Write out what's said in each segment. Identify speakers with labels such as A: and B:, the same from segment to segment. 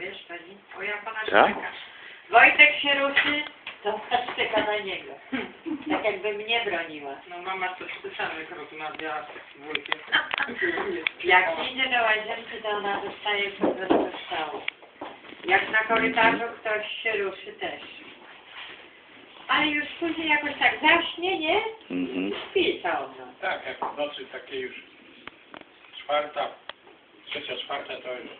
A: wiesz pani? O ja pana
B: Tak?
A: czeka. Wojtek się ruszy, to ona czeka na niego. Tak jakby mnie broniła.
C: No mama coś ty samych rozmawiała z wujkiem.
A: Jak idzie do łazienki, to ona dostaje po prostu. Jak na korytarzu ktoś się ruszy też. Ale już później jakoś tak zaśnie, nie?
B: Mhm.
A: Śpi całą noc.
C: Tak, jak w nocy takie już czwarta, trzecia, czwarta to już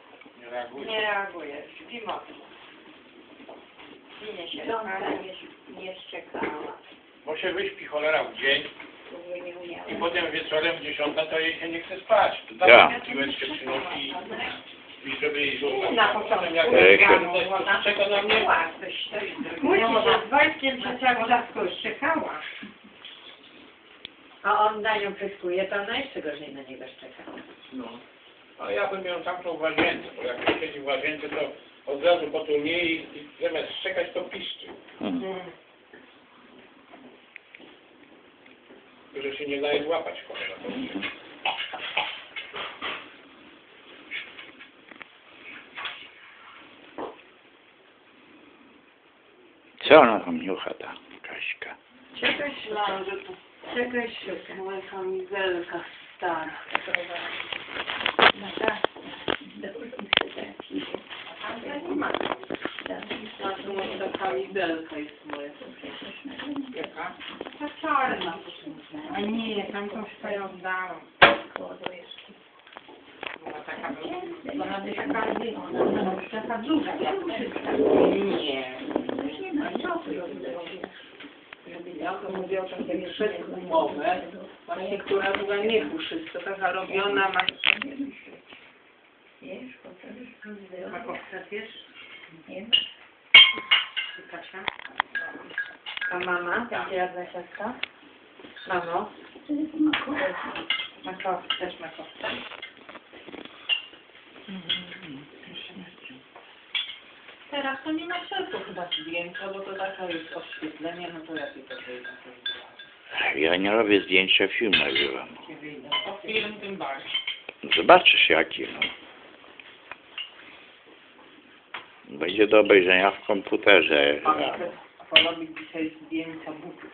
C: reaguje.
A: Nie reaguje, śpi mocno. Winie się, ale
D: nie, nie szczekała.
C: Bo się wyśpi cholera w dzień
D: nie umiała.
C: i potem wieczorem dziesiąta to jej się nie chce spać. To
B: Ja.
C: dawaj piłeczkę przynosi i, i żeby jej zostać.
D: Na
C: potem
D: początku
C: jak
B: Ej,
C: ktoś czeka na mnie,
D: Coś to jest
A: Kłóci
D: drugie.
A: się z Wojtkiem, że cały czas
D: szczekała.
A: A on na nią pyskuje, to ona jeszcze gorzej na niego szczeka.
C: no. A ja bym ją zamknął w łazience, bo jak siedzi w łazience to od razu potulnie i, i zamiast szczekać to piszczy.
B: Mhm.
C: Że się nie daje złapać cholera.
B: Co ona tam niucha ta Kaśka?
A: Czegoś szuka.
D: moja kamizelka stara. Ta kamizelka jest moja. Jaka?
A: To czarna.
D: A nie, tam tą swoją oddałam.
C: Ona taka
D: Ona by taka, ona już taka duża, wszystka.
C: Nie.
D: A co ty
C: Ja to mówię o takiej przedumowę, właśnie która była nie puszystka, taka robiona ma...
D: Wiesz, potem
A: Makowca, wiesz?
D: Nie.
A: Kasia? A mama? Będzie jadła ciastka? Mamo? Makowca, też makowca.
D: Teraz to nie ma sensu chyba zdjęcia, bo to taka jest oświetlenie, no to jakie to wyjdzie?
B: Ja nie robię zdjęcia, film nagrywam.
D: Film tym bardziej.
B: Zobaczysz jaki, no. Będzie do obejrzenia w komputerze.
D: Porobić dzisiaj zdjęcia butów.